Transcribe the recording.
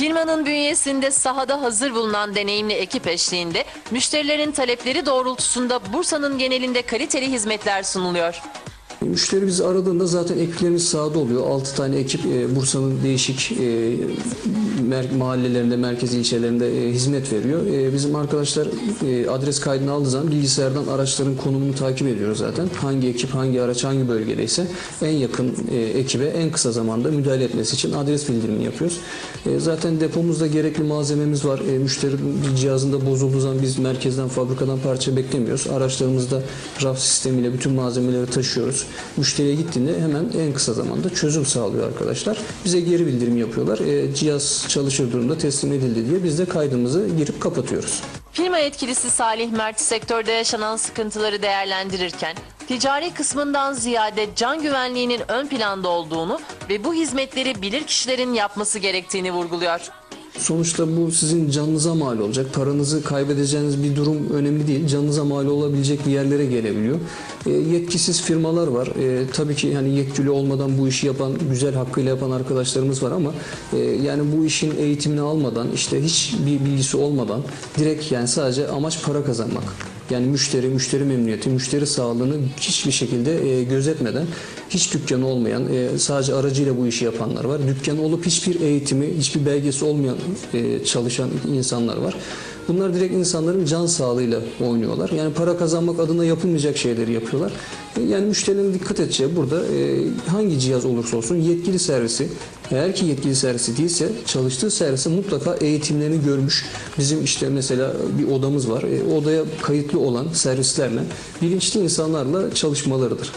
Firmanın bünyesinde sahada hazır bulunan deneyimli ekip eşliğinde müşterilerin talepleri doğrultusunda Bursa'nın genelinde kaliteli hizmetler sunuluyor. Müşteri bizi aradığında zaten ekiplerimiz sahada oluyor. 6 tane ekip e, Bursa'nın değişik e, mahallelerinde, merkez ilçelerinde e, hizmet veriyor. Bizim arkadaşlar adres kaydını aldığı zaman bilgisayardan araçların konumunu takip ediyoruz zaten. Hangi ekip, hangi araç, hangi bölgedeyse en yakın ekibe en kısa zamanda müdahale etmesi için adres bildirimini yapıyoruz. Zaten depomuzda gerekli malzememiz var. Müşterinin bir cihazında bozulduğu zaman biz merkezden, fabrikadan parça beklemiyoruz. Araçlarımızda raf sistemiyle bütün malzemeleri taşıyoruz. Müşteriye gittiğinde hemen en kısa zamanda çözüm sağlıyor arkadaşlar. Bize geri bildirim yapıyorlar. E, cihaz çalışır durumda teslim edildi diye biz de kaydımızı girip kapatıyoruz. Firma yetkilisi Salih Mert sektörde yaşanan sıkıntıları değerlendirirken ticari kısmından ziyade can güvenliğinin ön planda olduğunu ve bu hizmetleri bilir kişilerin yapması gerektiğini vurguluyor. Sonuçta bu sizin canınıza mal olacak. Paranızı kaybedeceğiniz bir durum önemli değil. Canınıza mal olabilecek bir yerlere gelebiliyor. E, yetkisiz firmalar var. E, tabii ki hani yetkili olmadan bu işi yapan, güzel hakkıyla yapan arkadaşlarımız var ama e, yani bu işin eğitimini almadan, işte hiç bir bilgisi olmadan direkt yani sadece amaç para kazanmak. Yani müşteri, müşteri memnuniyeti, müşteri sağlığını hiçbir şekilde e, gözetmeden hiç dükkanı olmayan, e, sadece aracıyla bu işi yapanlar var. Dükkanı olup hiçbir eğitimi, hiçbir belgesi olmayan e, çalışan insanlar var. Bunlar direkt insanların can sağlığıyla oynuyorlar. Yani para kazanmak adına yapılmayacak şeyleri yapıyorlar. Yani müşterinin dikkat edeceği burada e, hangi cihaz olursa olsun yetkili servisi, eğer ki yetkili servisi değilse çalıştığı servisi mutlaka eğitimlerini görmüş. Bizim işte mesela bir odamız var. E, odaya kayıtlı olan servislerle bilinçli insanlarla çalışmalarıdır.